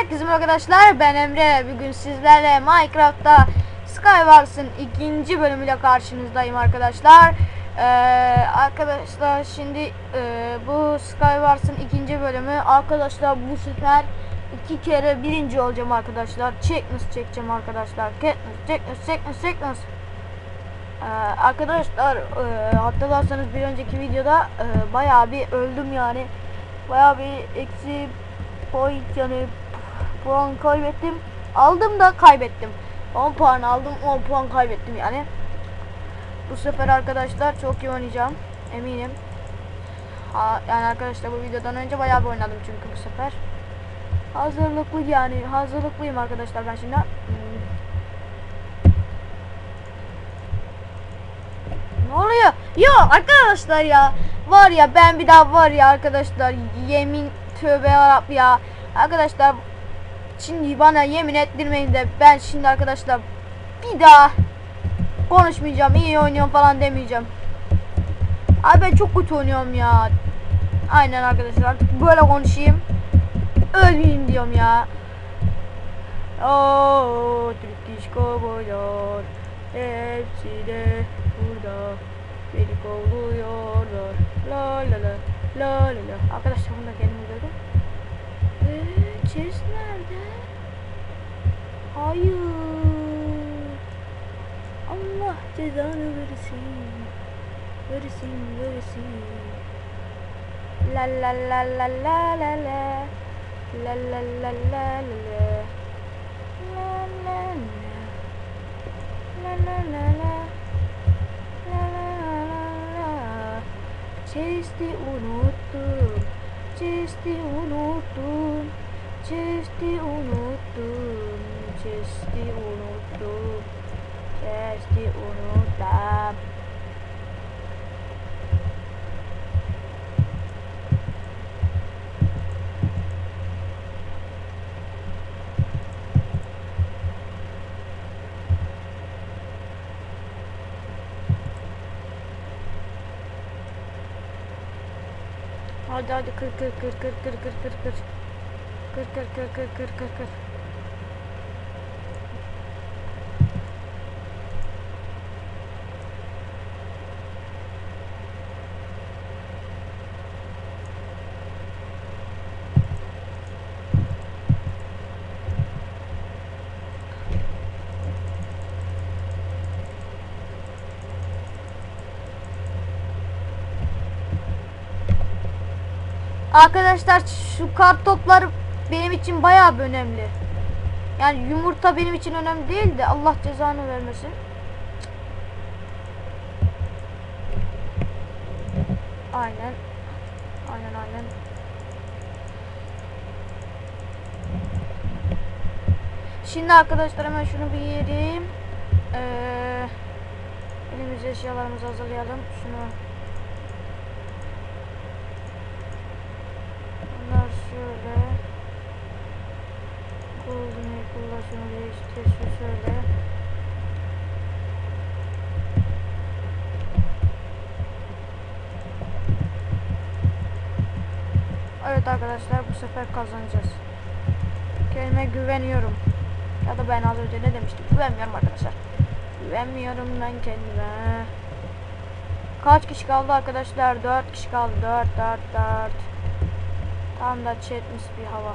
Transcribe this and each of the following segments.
Herkese arkadaşlar. Ben Emre. Bugün sizlerle Minecraft'ta Skywars'ın ikinci bölümüyle karşınızdayım arkadaşlar. Ee, Arkadaşlar şimdi e, bu Skywars'ın ikinci bölümü. Arkadaşlar bu sefer iki kere birinci olacağım arkadaşlar. Checkness çekeceğim arkadaşlar. Katniss, Checkness, Checkness, Checkness. Ee, Arkadaşlar e, hatırlarsanız bir önceki videoda e, bayağı bir öldüm yani. Bayağı bir eksi point yani puan kaybettim. Aldım da kaybettim. 10 puan aldım 10 puan kaybettim yani. Bu sefer arkadaşlar çok iyi oynayacağım. Eminim. Ha, yani arkadaşlar bu videodan önce bayağı bir oynadım çünkü bu sefer. Hazırlıklı yani hazırlıklıyım arkadaşlar ben şimdi. Hmm. Ne oluyor? Yo arkadaşlar ya. Var ya ben bir daha var ya arkadaşlar yemin tövbe yarab ya. Arkadaşlar şimdi bana yemin ettirmeyin de ben şimdi arkadaşlar bir daha konuşmayacağım iyi oynuyorum falan demeyeceğim. Abi ben çok kötü oynuyorum ya. Aynen arkadaşlar böyle konuşayım. Ölmeyeyim diyorum ya. Oo, Türk iş kovboylar. Hepsi de burada. Beni kovuluyorlar. La la la. La la la. Arkadaşlar bunu da kendimi gördüm. Eee chest nerede? Hayır. Allah cezanı versin. Versin versin. La la la. La la la la la la. La la la. La la la la. La la la la. Chesti unuttum. Chesti unuttum. Chesti unuttum. Chesti unuttum. Chesti unuttum. Hadi hadi kır kır kır kır kır kır kır kır. Kır kır kır kır kır kır kır. Arkadaşlar şu kart topları benim için bayağı bir önemli. Yani yumurta benim için önemli değil de Allah cezanı vermesin. Aynen. Aynen aynen. Şimdi arkadaşlar hemen şunu bir yerim. Ee, elimize eşyalarımızı hazırlayalım. Şunu Bunlar şöyle. Şunu değiştir. Şu şöyle. Evet arkadaşlar bu sefer kazanacağız. Kendime güveniyorum. Ya da ben az önce ne demiştim? Güvenmiyorum arkadaşlar. Güvenmiyorum ben kendime. Kaç kişi kaldı arkadaşlar? 4 kişi kaldı. 4 4 4. Tam da chatness bir hava.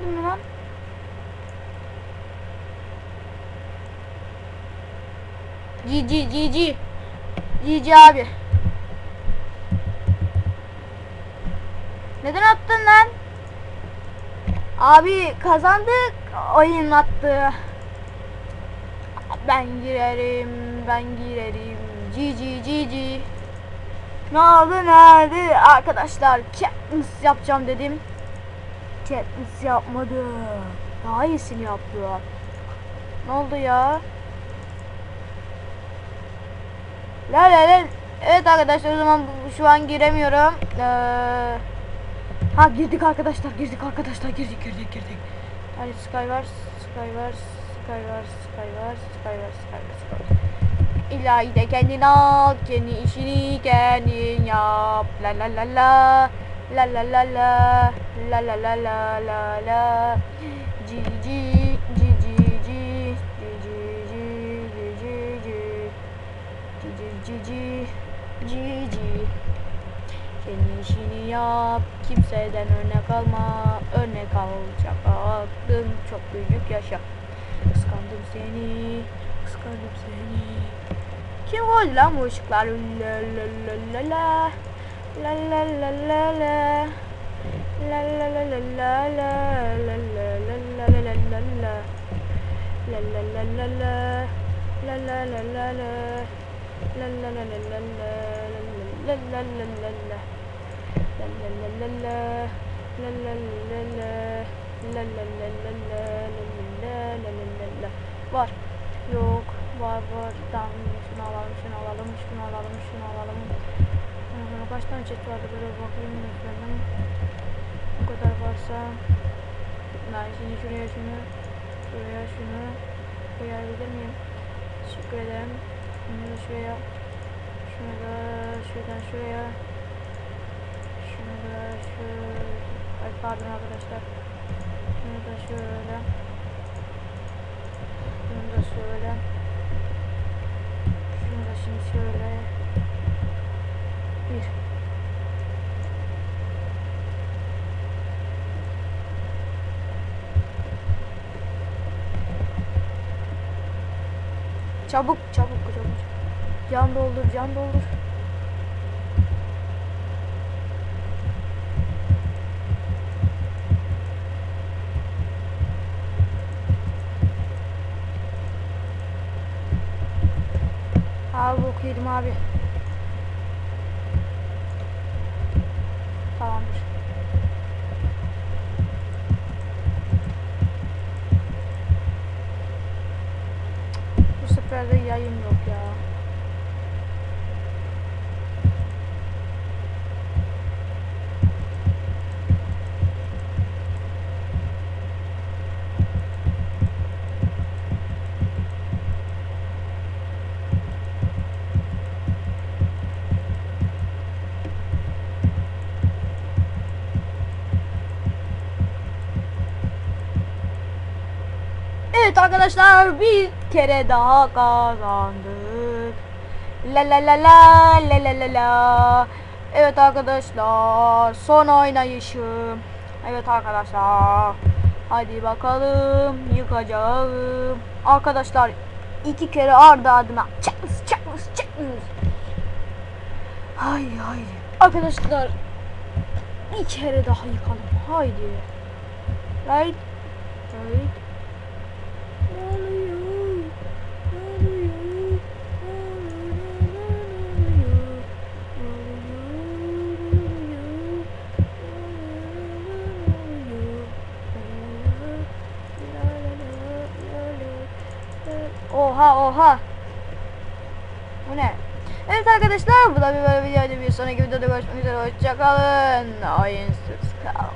Görmedin mi lan? GG GG GG abi Neden attın lan? Abi kazandık oyun attı Ben girerim ben girerim GG GG Ne oldu nerede? Arkadaşlar Katniss yapacağım dedim. Katniss yapmadı. Daha iyisini yaptı. Ne oldu ya? La la la. Evet arkadaşlar o zaman şu an giremiyorum. Ee, ha girdik arkadaşlar girdik arkadaşlar girdik girdik girdik. Hadi Skywars, Skywars, Skywars, Skywars, Skywars, Skywars, Skywars. İlahi de kendin al, kendi işini kendin yap. La la la la, la la la la, la la la la la la. Ci ci, ci ci ci, ci ci ci, ci ci ci. Ci ci ci ci, ci. Kendi işini yap, kimseden örnek alma. Örnek alacak aklın çok büyük yaşa. Kıskandım seni, kıskandım seni. Kim koydu lan bu ışıklar? La la la la la. La la la la la. La la la la la la. La la la la la la la la. La la la la la. La la la la la. La la la la la la. La la la la la. La la la la la. La la la la la. La la la la la. La la la la. Var. Yok. Var var. Tamam. Şunu alalım, şunu alalım, şunu alalım, şunu alalım. Kaç tane çek vardı böyle bakayım efendim. Bu kadar varsa. Ben şimdi şuraya şunu, şuraya şunu koyabilir miyim? Teşekkür ederim. Şunu da şuraya. Şunu da şuradan şuraya. Şunu da şöyle. Ay pardon arkadaşlar. Şunu da şöyle. Şunu da şöyle. Şunu da şimdi şöyle. Bir. Çabuk çabuk çabuk. Can doldur can doldur. Abi okuyordum abi. Bu sefer de yayın yok ya. Arkadaşlar bir kere daha kazandık. La la la la la la la la. Evet arkadaşlar son oynayışım. Evet arkadaşlar. Hadi bakalım yıkacağım. Arkadaşlar iki kere ardı ardına çakmış çakmış çakmış. Haydi haydi. Arkadaşlar bir kere daha yıkalım. Haydi. Right. Right. Ne oluyor? Ne oluyor? Oha oha. Bu ne? Evet arkadaşlar bu da bir böyle videoydu. Bir sonraki videoda görüşmek üzere. Hoşçakalın. Oyunsuz kalmayın.